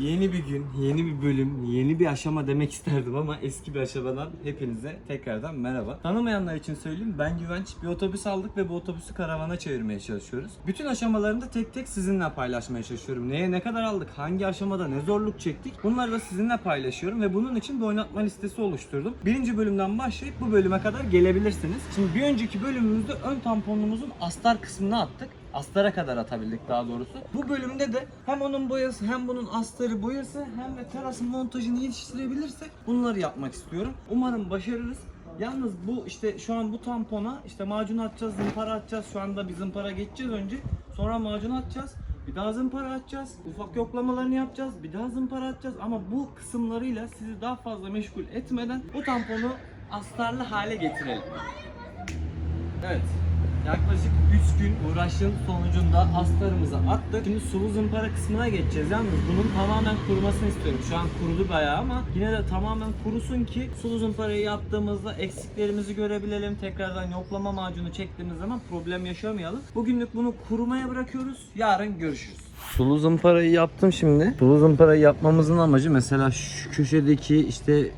Yeni bir gün, yeni bir bölüm, yeni bir aşama demek isterdim ama eski bir aşamadan hepinize tekrardan merhaba. Tanımayanlar için söyleyeyim ben Güvenç bir otobüs aldık ve bu otobüsü karavana çevirmeye çalışıyoruz. Bütün aşamalarını da tek tek sizinle paylaşmaya çalışıyorum. Neye ne kadar aldık, hangi aşamada ne zorluk çektik bunları da sizinle paylaşıyorum ve bunun için bir oynatma listesi oluşturdum. Birinci bölümden başlayıp bu bölüme kadar gelebilirsiniz. Şimdi bir önceki bölümümüzde ön tamponumuzun astar kısmını attık. Astara kadar atabildik daha doğrusu. Bu bölümde de hem onun boyası hem bunun astarı boyası hem de terasın montajını yetiştirebilirsek bunları yapmak istiyorum. Umarım başarırız. Yalnız bu işte şu an bu tampona işte macun atacağız, zımpara atacağız. Şu anda bir zımpara geçeceğiz önce. Sonra macun atacağız. Bir daha zımpara atacağız. Ufak yoklamalarını yapacağız. Bir daha zımpara atacağız. Ama bu kısımlarıyla sizi daha fazla meşgul etmeden bu tamponu astarlı hale getirelim. Evet. Yaklaşık 3 gün uğraşın sonucunda astarımızı attık. Şimdi sulu zımpara kısmına geçeceğiz. Yalnız bunun tamamen kurumasını istiyorum. Şu an kurudu bayağı ama yine de tamamen kurusun ki sulu zımparayı yaptığımızda eksiklerimizi görebilelim. Tekrardan yoklama macunu çektiğimiz zaman problem yaşamayalım. Bugünlük bunu kurumaya bırakıyoruz. Yarın görüşürüz. Sulu zımparayı yaptım şimdi. Sulu zımparayı yapmamızın amacı mesela şu köşedeki işte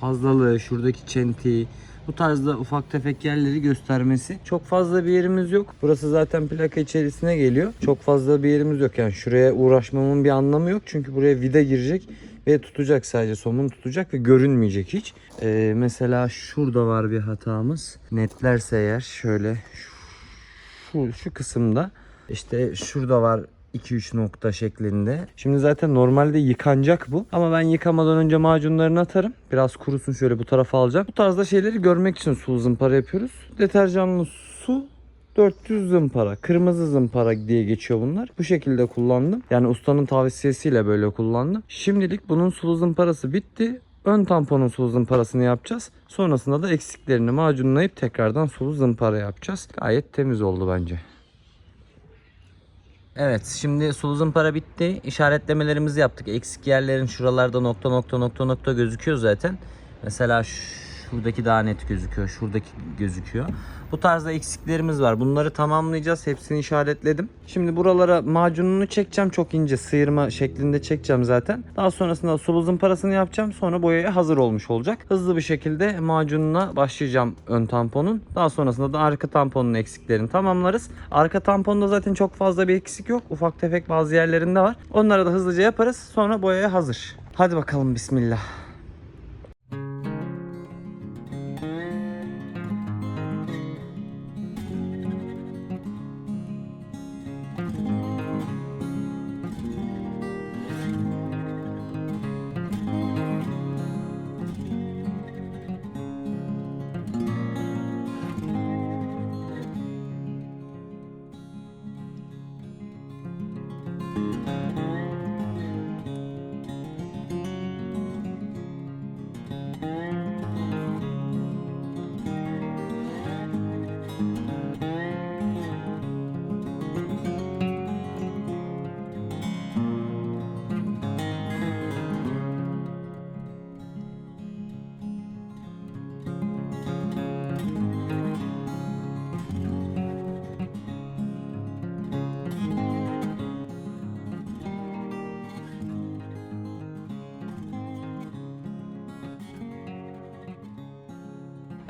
fazlalığı, şuradaki çentiği, bu tarzda ufak tefek yerleri göstermesi. Çok fazla bir yerimiz yok. Burası zaten plaka içerisine geliyor. Çok fazla bir yerimiz yok. Yani şuraya uğraşmamın bir anlamı yok. Çünkü buraya vida girecek ve tutacak sadece somun tutacak ve görünmeyecek hiç. Ee, mesela şurada var bir hatamız. Netlerse eğer şöyle şu, şu kısımda işte şurada var 2-3 nokta şeklinde. Şimdi zaten normalde yıkanacak bu. Ama ben yıkamadan önce macunlarını atarım. Biraz kurusun şöyle bu tarafa alacağım. Bu tarzda şeyleri görmek için sulu zımpara yapıyoruz. Deterjanlı su 400 zımpara, kırmızı zımpara diye geçiyor bunlar. Bu şekilde kullandım. Yani ustanın tavsiyesiyle böyle kullandım. Şimdilik bunun sulu zımparası bitti. Ön tamponun sulu zımparasını yapacağız. Sonrasında da eksiklerini macunlayıp tekrardan sulu zımpara yapacağız. Gayet temiz oldu bence. Evet şimdi sulu zımpara bitti. İşaretlemelerimizi yaptık. Eksik yerlerin şuralarda nokta nokta nokta nokta gözüküyor zaten. Mesela şuradaki daha net gözüküyor. Şuradaki gözüküyor. Bu tarzda eksiklerimiz var. Bunları tamamlayacağız. Hepsini işaretledim. Şimdi buralara macununu çekeceğim. Çok ince sıyırma şeklinde çekeceğim zaten. Daha sonrasında sulu zımparasını yapacağım. Sonra boyaya hazır olmuş olacak. Hızlı bir şekilde macununa başlayacağım ön tamponun. Daha sonrasında da arka tamponun eksiklerini tamamlarız. Arka tamponda zaten çok fazla bir eksik yok. Ufak tefek bazı yerlerinde var. Onları da hızlıca yaparız. Sonra boyaya hazır. Hadi bakalım bismillah.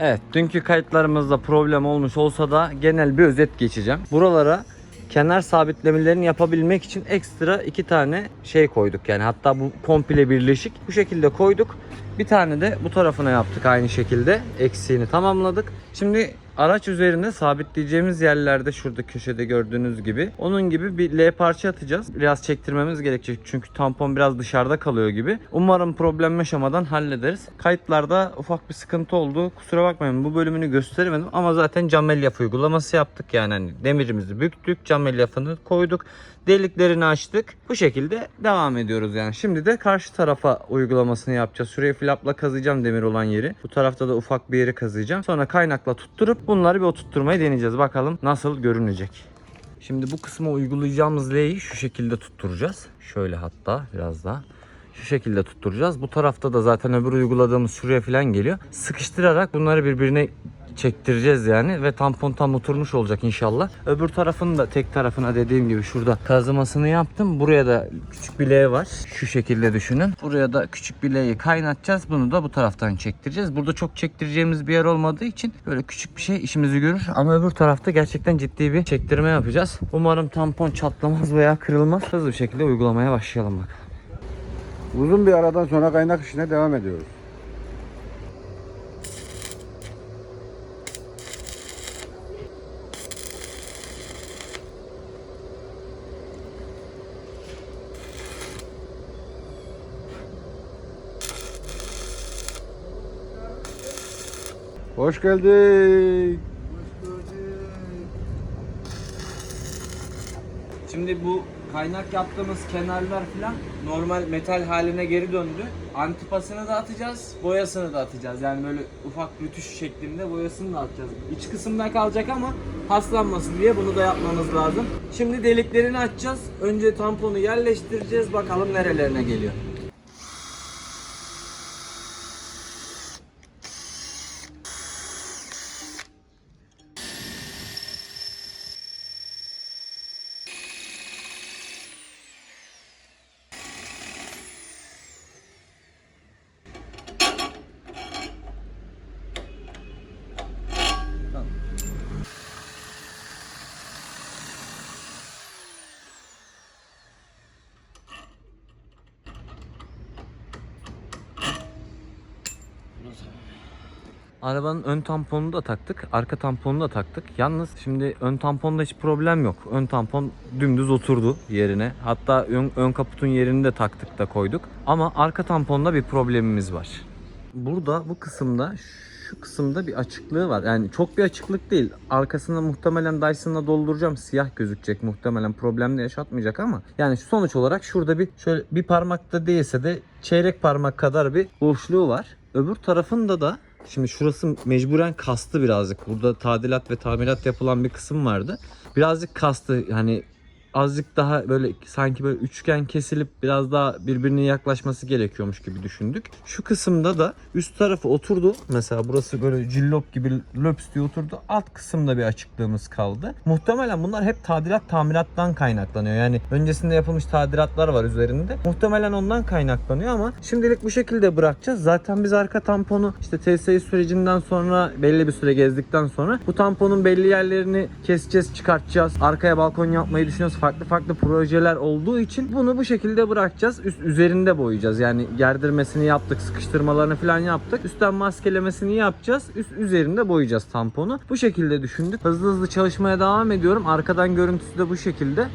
Evet, dünkü kayıtlarımızda problem olmuş olsa da genel bir özet geçeceğim. Buralara kenar sabitlemelerini yapabilmek için ekstra iki tane şey koyduk. Yani hatta bu komple birleşik. Bu şekilde koyduk. Bir tane de bu tarafına yaptık aynı şekilde. Eksiğini tamamladık. Şimdi araç üzerinde sabitleyeceğimiz yerlerde şurada köşede gördüğünüz gibi onun gibi bir L parça atacağız. Biraz çektirmemiz gerekecek çünkü tampon biraz dışarıda kalıyor gibi. Umarım problem yaşamadan hallederiz. Kayıtlarda ufak bir sıkıntı oldu. Kusura bakmayın bu bölümünü gösteremedim ama zaten cam elyaf uygulaması yaptık. Yani hani demirimizi büktük, cam elyafını koyduk. Deliklerini açtık. Bu şekilde devam ediyoruz yani. Şimdi de karşı tarafa uygulamasını yapacağız. Şuraya flapla kazıyacağım demir olan yeri. Bu tarafta da ufak bir yeri kazıyacağım. Sonra kaynakla tutturup bunları bir oturtturmayı deneyeceğiz. Bakalım nasıl görünecek. Şimdi bu kısma uygulayacağımız L'yi şu şekilde tutturacağız. Şöyle hatta biraz daha. Şu şekilde tutturacağız. Bu tarafta da zaten öbür uyguladığımız şuraya falan geliyor. Sıkıştırarak bunları birbirine çektireceğiz yani ve tampon tam oturmuş olacak inşallah. Öbür tarafını da tek tarafına dediğim gibi şurada kazımasını yaptım. Buraya da küçük bir L var. Şu şekilde düşünün. Buraya da küçük bir L'yi kaynatacağız. Bunu da bu taraftan çektireceğiz. Burada çok çektireceğimiz bir yer olmadığı için böyle küçük bir şey işimizi görür. Ama öbür tarafta gerçekten ciddi bir çektirme yapacağız. Umarım tampon çatlamaz veya kırılmaz. Hızlı bir şekilde uygulamaya başlayalım bakalım. Uzun bir aradan sonra kaynak işine devam ediyoruz. Hoş geldik. Şimdi bu kaynak yaptığımız kenarlar falan normal metal haline geri döndü. Antipasını da atacağız, boyasını da atacağız. Yani böyle ufak rütüş şeklinde boyasını da atacağız. İç kısımda kalacak ama paslanmasın diye bunu da yapmamız lazım. Şimdi deliklerini açacağız. Önce tamponu yerleştireceğiz. Bakalım nerelerine geliyor. Arabanın ön tamponunu da taktık, arka tamponunu da taktık. Yalnız şimdi ön tamponda hiç problem yok. Ön tampon dümdüz oturdu yerine. Hatta ön, ön kaputun yerini de taktık da koyduk. Ama arka tamponda bir problemimiz var. Burada bu kısımda şu kısımda bir açıklığı var. Yani çok bir açıklık değil. Arkasında muhtemelen Dyson'la dolduracağım. Siyah gözükecek muhtemelen. Problem de yaşatmayacak ama. Yani sonuç olarak şurada bir şöyle bir parmakta değilse de çeyrek parmak kadar bir boşluğu var. Öbür tarafında da Şimdi şurası mecburen kastı birazcık. Burada tadilat ve tamirat yapılan bir kısım vardı. Birazcık kastı hani azıcık daha böyle sanki böyle üçgen kesilip biraz daha birbirine yaklaşması gerekiyormuş gibi düşündük. Şu kısımda da üst tarafı oturdu. Mesela burası böyle cillop gibi löps diye oturdu. Alt kısımda bir açıklığımız kaldı. Muhtemelen bunlar hep tadilat tamirattan kaynaklanıyor. Yani öncesinde yapılmış tadilatlar var üzerinde. Muhtemelen ondan kaynaklanıyor ama şimdilik bu şekilde bırakacağız. Zaten biz arka tamponu işte TSI sürecinden sonra belli bir süre gezdikten sonra bu tamponun belli yerlerini keseceğiz, çıkartacağız. Arkaya balkon yapmayı düşünüyoruz. Farklı farklı projeler olduğu için bunu bu şekilde bırakacağız. Üst üzerinde boyayacağız. Yani gerdirmesini yaptık, sıkıştırmalarını falan yaptık. Üstten maskelemesini yapacağız. Üst üzerinde boyayacağız tamponu. Bu şekilde düşündük. Hızlı hızlı çalışmaya devam ediyorum. Arkadan görüntüsü de bu şekilde.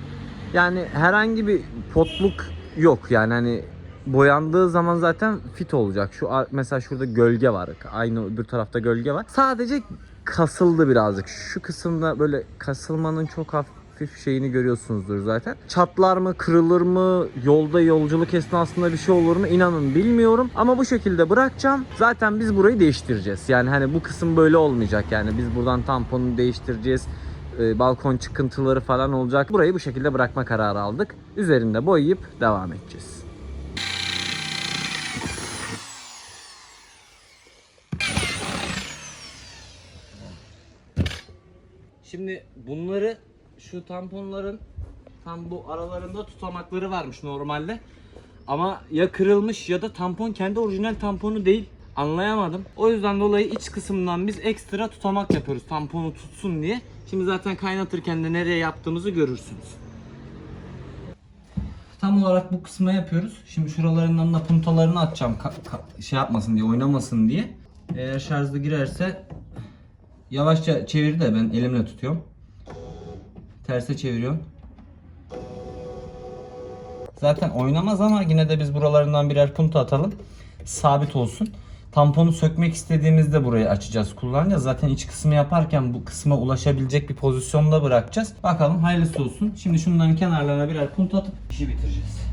Yani herhangi bir potluk yok. Yani hani boyandığı zaman zaten fit olacak. Şu mesela şurada gölge var. Aynı öbür tarafta gölge var. Sadece kasıldı birazcık. Şu kısımda böyle kasılmanın çok hafif şeyini görüyorsunuzdur zaten. Çatlar mı, kırılır mı, yolda yolculuk esnasında bir şey olur mu inanın bilmiyorum. Ama bu şekilde bırakacağım. Zaten biz burayı değiştireceğiz. Yani hani bu kısım böyle olmayacak yani. Biz buradan tamponu değiştireceğiz. Ee, balkon çıkıntıları falan olacak. Burayı bu şekilde bırakma kararı aldık. Üzerinde boyayıp devam edeceğiz. Şimdi bunları şu tamponların tam bu aralarında tutamakları varmış normalde. Ama ya kırılmış ya da tampon kendi orijinal tamponu değil. Anlayamadım. O yüzden dolayı iç kısımdan biz ekstra tutamak yapıyoruz tamponu tutsun diye. Şimdi zaten kaynatırken de nereye yaptığımızı görürsünüz. Tam olarak bu kısma yapıyoruz. Şimdi şuralarından da puntalarını atacağım. Ka- ka- şey yapmasın diye, oynamasın diye. Eğer şarjlı girerse yavaşça çevir de ben elimle tutuyorum. Terse çeviriyorum. Zaten oynamaz ama yine de biz buralarından birer punta atalım. Sabit olsun. Tamponu sökmek istediğimizde burayı açacağız, kullanacağız. Zaten iç kısmı yaparken bu kısma ulaşabilecek bir pozisyonda bırakacağız. Bakalım hayırlısı olsun. Şimdi şunların kenarlarına birer punta atıp işi bitireceğiz.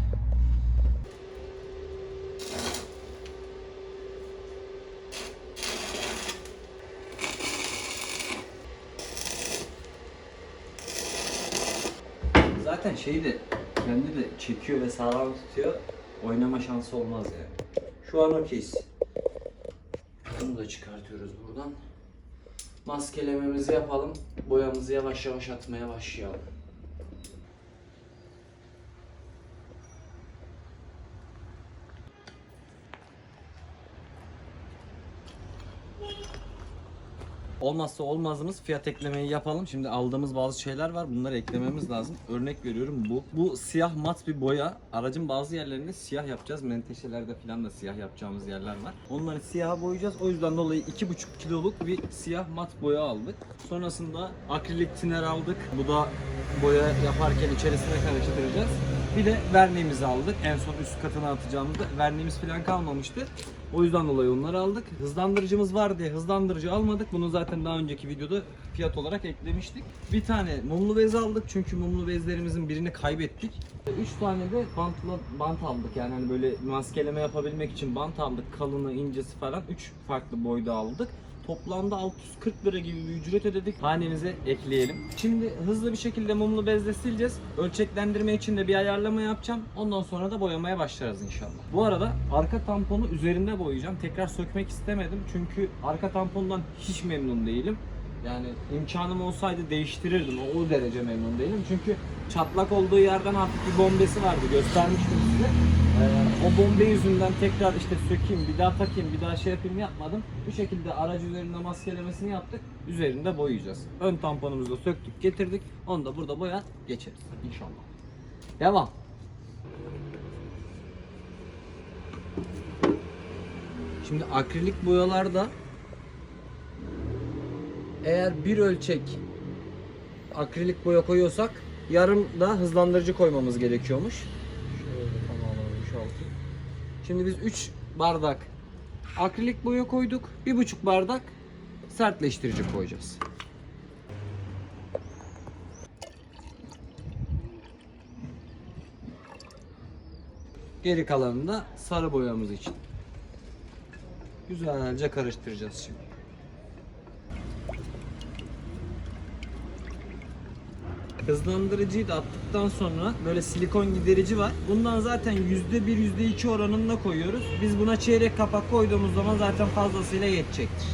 Zaten şeyi de kendi de çekiyor ve sağlam tutuyor. Oynama şansı olmaz yani. Şu an okeyiz. Bunu da çıkartıyoruz buradan. maskelememizi yapalım. Boyamızı yavaş yavaş atmaya başlayalım. Olmazsa olmazımız fiyat eklemeyi yapalım. Şimdi aldığımız bazı şeyler var. Bunları eklememiz lazım. Örnek veriyorum bu. Bu siyah mat bir boya. Aracın bazı yerlerinde siyah yapacağız. Menteşelerde falan da siyah yapacağımız yerler var. Onları siyaha boyayacağız. O yüzden dolayı 2,5 kiloluk bir siyah mat boya aldık. Sonrasında akrilik tiner aldık. Bu da boya yaparken içerisine karıştıracağız. Bir de verniğimizi aldık. En son üst katına atacağımızda verniğimiz falan kalmamıştı. O yüzden dolayı onları aldık. Hızlandırıcımız var diye hızlandırıcı almadık. Bunu zaten daha önceki videoda fiyat olarak eklemiştik. Bir tane mumlu bez aldık çünkü mumlu bezlerimizin birini kaybettik. 3 tane de bantla bant aldık. Yani hani böyle maskeleme yapabilmek için bant aldık. Kalını, incesi falan 3 farklı boyda aldık. Toplamda 640 lira gibi bir ücret ödedik. Hanemize ekleyelim. Şimdi hızlı bir şekilde mumlu bezle sileceğiz. Ölçeklendirme için de bir ayarlama yapacağım. Ondan sonra da boyamaya başlarız inşallah. Bu arada arka tamponu üzerinde boyayacağım. Tekrar sökmek istemedim. Çünkü arka tampondan hiç memnun değilim. Yani imkanım olsaydı değiştirirdim. O, derece memnun değilim. Çünkü çatlak olduğu yerden hafif bir bombesi vardı. Göstermiştim size. O bombe yüzünden tekrar işte sökeyim, bir daha takayım, bir daha şey yapayım yapmadım. Bu şekilde aracı üzerinde maskelemesini yaptık. Üzerinde boyayacağız. Ön tamponumuzu da söktük, getirdik. Onu da burada boya geçeriz inşallah. Devam. Şimdi akrilik boyalarda eğer bir ölçek akrilik boya koyuyorsak yarım da hızlandırıcı koymamız gerekiyormuş. Şimdi biz 3 bardak akrilik boya koyduk. 1,5 bardak sertleştirici koyacağız. Geri kalanını da sarı boyamız için. Güzelce karıştıracağız şimdi. Hızlandırıcıyı da attıktan sonra böyle silikon giderici var. Bundan zaten %1 %2 oranında koyuyoruz. Biz buna çeyrek kapak koyduğumuz zaman zaten fazlasıyla yetecektir.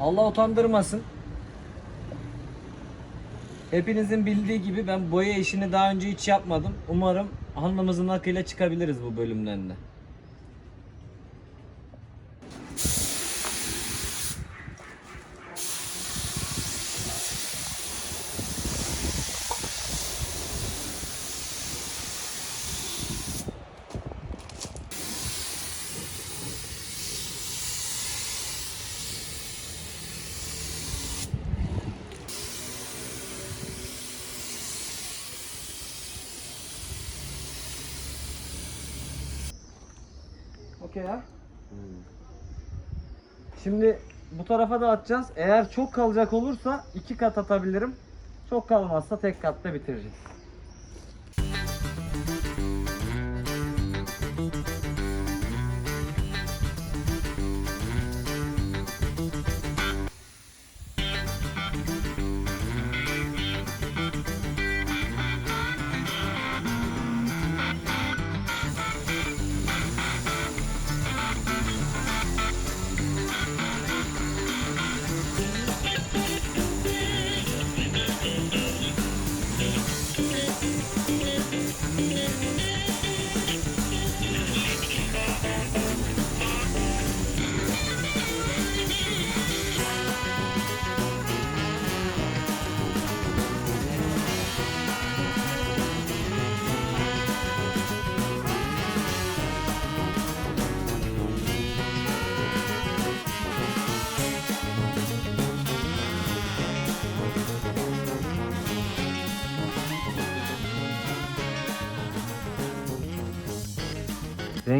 Allah utandırmasın. Hepinizin bildiği gibi ben boya işini daha önce hiç yapmadım. Umarım alnımızın akıyla çıkabiliriz bu bölümden de. Okey ya. Şimdi bu tarafa da atacağız. Eğer çok kalacak olursa iki kat atabilirim. Çok kalmazsa tek katta bitireceğiz.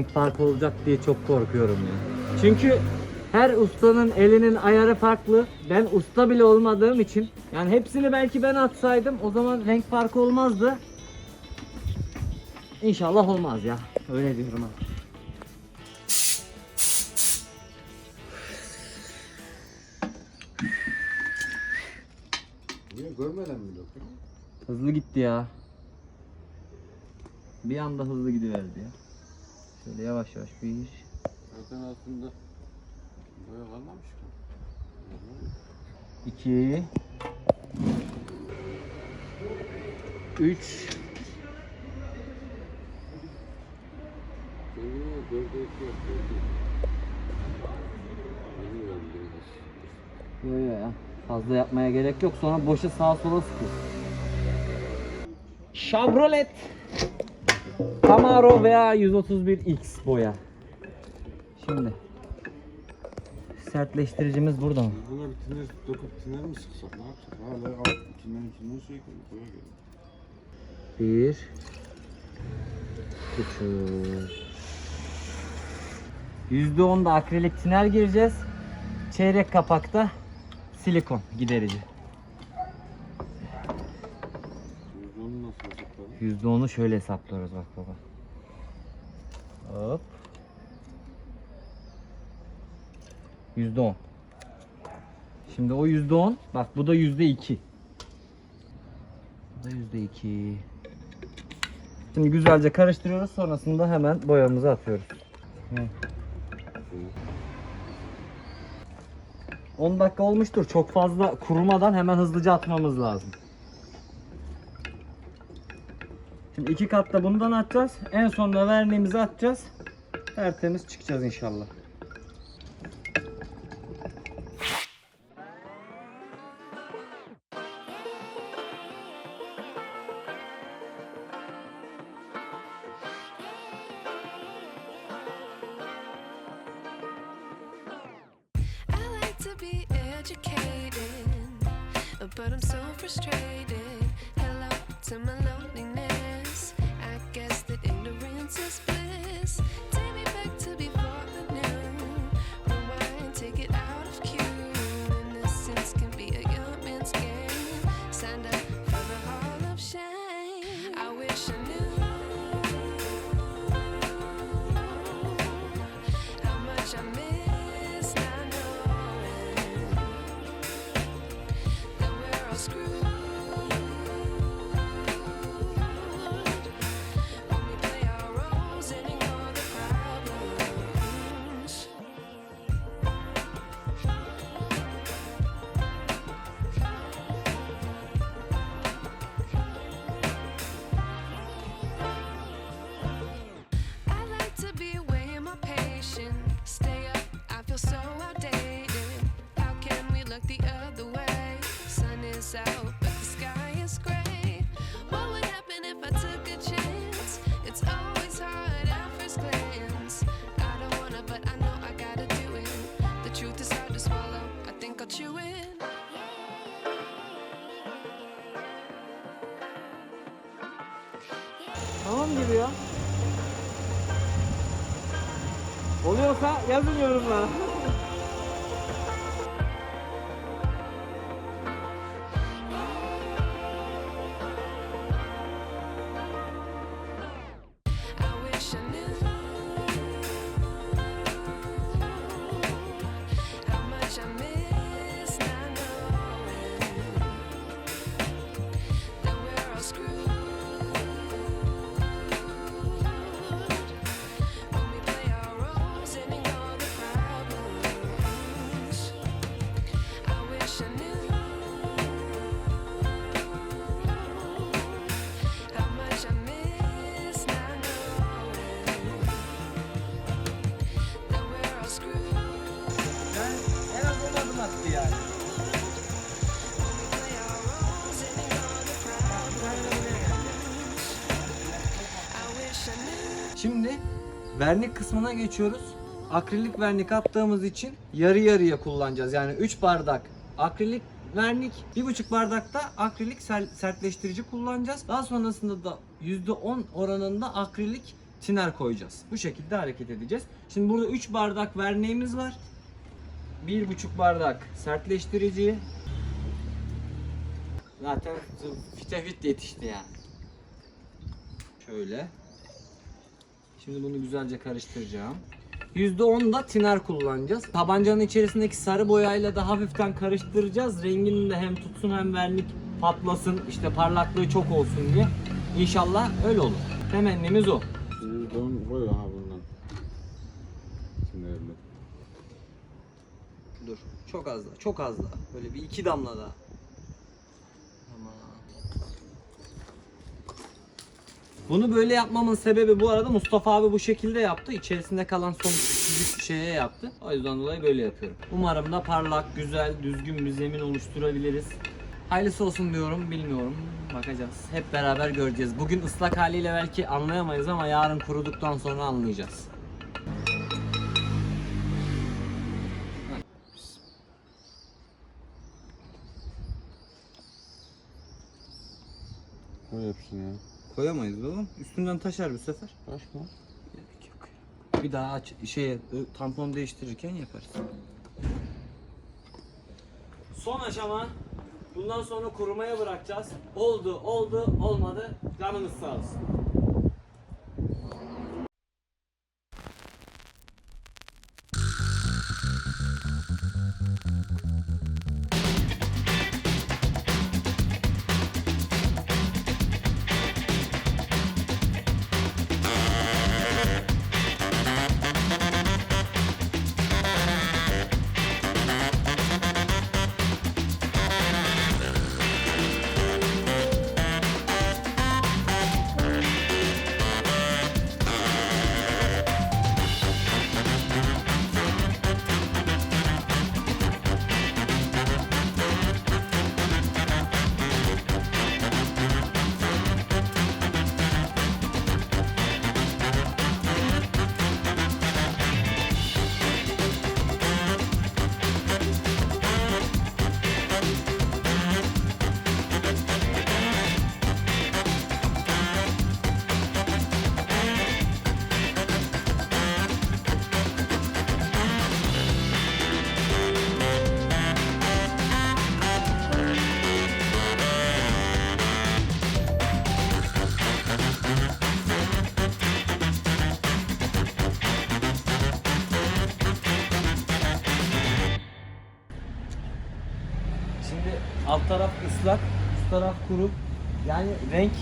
renk farkı olacak diye çok korkuyorum ya. Çünkü her ustanın elinin ayarı farklı. Ben usta bile olmadığım için yani hepsini belki ben atsaydım o zaman renk farkı olmazdı. İnşallah olmaz ya. Öyle diyorum abi. Niye görmeden mi Hızlı gitti ya. Bir anda hızlı gidiverdi ya. Şöyle yavaş yavaş bir iş. Zaten altında boya kalmamış ki. 2 3 Kendine dörde iki yap. dörde. Bilmiyorum biraz. Yo yo ya. Fazla yapmaya gerek yok. Sonra boşa sağa sola sıkıyor. Chevrolet Camaro veya 131X boya. Şimdi sertleştiricimiz burada mı? Buna bir tiner dokup tiner mi sıksak ne yapsak? Hala alt içinden içinden şey. Boya geliyor. Bir buçuk Yüzde on da akrilik tiner gireceğiz. Çeyrek kapakta silikon giderici. %10'u şöyle hesaplıyoruz bak baba. Hop. %10. Şimdi o %10 bak bu da %2. Bu da %2. Şimdi güzelce karıştırıyoruz. Sonrasında hemen boyamızı atıyoruz. Hı. 10 dakika olmuştur. Çok fazla kurumadan hemen hızlıca atmamız lazım. Şimdi iki katta bundan atacağız. En sonunda verniğimizi atacağız. Tertemiz çıkacağız inşallah. Oluyorsa yazın yorumlara. Vernik kısmına geçiyoruz. Akrilik vernik attığımız için yarı yarıya kullanacağız. Yani 3 bardak akrilik vernik, 1,5 bardak da akrilik ser- sertleştirici kullanacağız. Daha sonrasında da %10 oranında akrilik tiner koyacağız. Bu şekilde hareket edeceğiz. Şimdi burada 3 bardak verniğimiz var. 1,5 bardak sertleştirici. Zaten fite fit yetişti yani. Şöyle. Şimdi bunu güzelce karıştıracağım. %10 da tiner kullanacağız. Tabancanın içerisindeki sarı boyayla da hafiften karıştıracağız. Rengini de hem tutsun hem vernik patlasın, işte parlaklığı çok olsun diye. İnşallah öyle olur. Temennimiz o. Şimdi don koy ha bundan. Sinirli. Dur. Çok az daha. Çok az daha. Böyle bir iki damla daha. Bunu böyle yapmamın sebebi bu arada Mustafa abi bu şekilde yaptı. İçerisinde kalan son küçücük şeye yaptı. O yüzden dolayı böyle yapıyorum. Umarım da parlak, güzel, düzgün bir zemin oluşturabiliriz. Hayırlısı olsun diyorum, bilmiyorum. Bakacağız. Hep beraber göreceğiz. Bugün ıslak haliyle belki anlayamayız ama yarın kuruduktan sonra anlayacağız. Koy hepsini ya. Koyamayız oğlum. Üstünden taşar bu sefer. Kaç mı? Gerek yok. Bir daha aç, şeye ö- tampon değiştirirken yaparız. Son aşama. Bundan sonra kurumaya bırakacağız. Oldu, oldu, olmadı. Canımız sağ olsun. Taraf kuru. Yani renk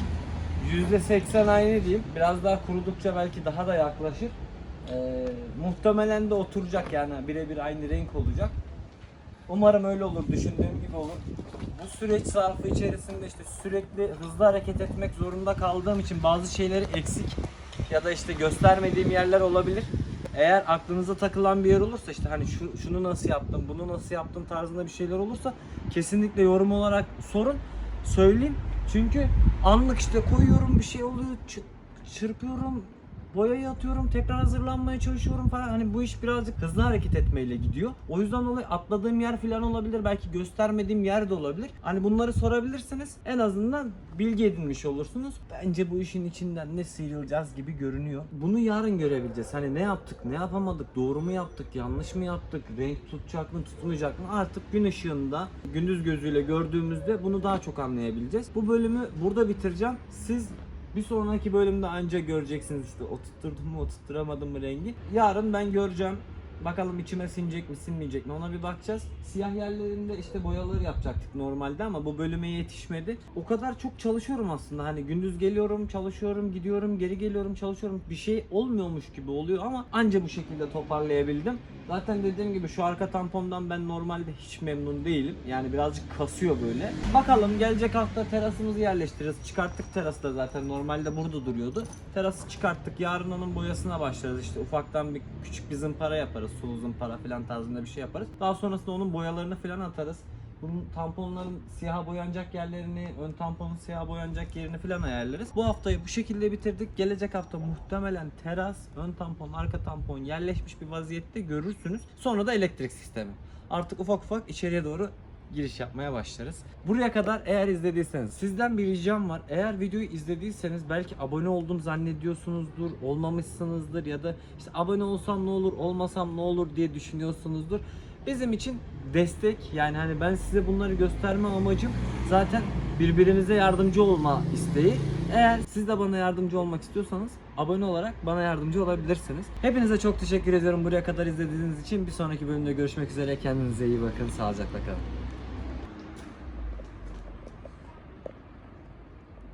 %80 aynı diyeyim. Biraz daha kurudukça belki daha da yaklaşır. Ee, muhtemelen de oturacak yani birebir aynı renk olacak. Umarım öyle olur, düşündüğüm gibi olur. Bu süreç zarfı içerisinde işte sürekli hızlı hareket etmek zorunda kaldığım için bazı şeyleri eksik ya da işte göstermediğim yerler olabilir. Eğer aklınıza takılan bir yer olursa işte hani şu, şunu nasıl yaptım, bunu nasıl yaptım tarzında bir şeyler olursa kesinlikle yorum olarak sorun, söyleyeyim. Çünkü anlık işte koyuyorum bir şey oluyor, çı- çırpıyorum, boyayı atıyorum, tekrar hazırlanmaya çalışıyorum falan. Hani bu iş birazcık hızlı hareket etmeyle gidiyor. O yüzden dolayı atladığım yer falan olabilir. Belki göstermediğim yer de olabilir. Hani bunları sorabilirsiniz. En azından bilgi edinmiş olursunuz. Bence bu işin içinden ne sıyrılacağız gibi görünüyor. Bunu yarın görebileceğiz. Hani ne yaptık, ne yapamadık, doğru mu yaptık, yanlış mı yaptık, renk tutacak mı, tutmayacak mı? Artık gün ışığında, gündüz gözüyle gördüğümüzde bunu daha çok anlayabileceğiz. Bu bölümü burada bitireceğim. Siz bir sonraki bölümde anca göreceksiniz işte oturtturdum mu oturtturamadım mı rengi. Yarın ben göreceğim. Bakalım içime sinecek mi sinmeyecek mi ona bir bakacağız. Siyah yerlerinde işte boyaları yapacaktık normalde ama bu bölüme yetişmedi. O kadar çok çalışıyorum aslında hani gündüz geliyorum çalışıyorum gidiyorum geri geliyorum çalışıyorum. Bir şey olmuyormuş gibi oluyor ama anca bu şekilde toparlayabildim. Zaten dediğim gibi şu arka tampondan ben normalde hiç memnun değilim. Yani birazcık kasıyor böyle. Bakalım gelecek hafta terasımızı yerleştiririz. Çıkarttık terası da zaten normalde burada duruyordu. Terası çıkarttık. Yarın onun boyasına başlarız. İşte ufaktan bir küçük bir zımpara yaparız. Sulu zımpara falan tarzında bir şey yaparız. Daha sonrasında onun boyalarını falan atarız. Bunun tamponların siyah boyanacak yerlerini, ön tamponun siyah boyanacak yerini falan ayarlarız. Bu haftayı bu şekilde bitirdik. Gelecek hafta muhtemelen teras, ön tampon, arka tampon yerleşmiş bir vaziyette görürsünüz. Sonra da elektrik sistemi. Artık ufak ufak içeriye doğru giriş yapmaya başlarız. Buraya kadar eğer izlediyseniz sizden bir ricam var. Eğer videoyu izlediyseniz belki abone oldum zannediyorsunuzdur, olmamışsınızdır ya da işte abone olsam ne olur, olmasam ne olur diye düşünüyorsunuzdur. Bizim için destek yani hani ben size bunları gösterme amacım zaten birbirimize yardımcı olma isteği. Eğer siz de bana yardımcı olmak istiyorsanız abone olarak bana yardımcı olabilirsiniz. Hepinize çok teşekkür ediyorum buraya kadar izlediğiniz için. Bir sonraki bölümde görüşmek üzere. Kendinize iyi bakın. Sağlıcakla kalın.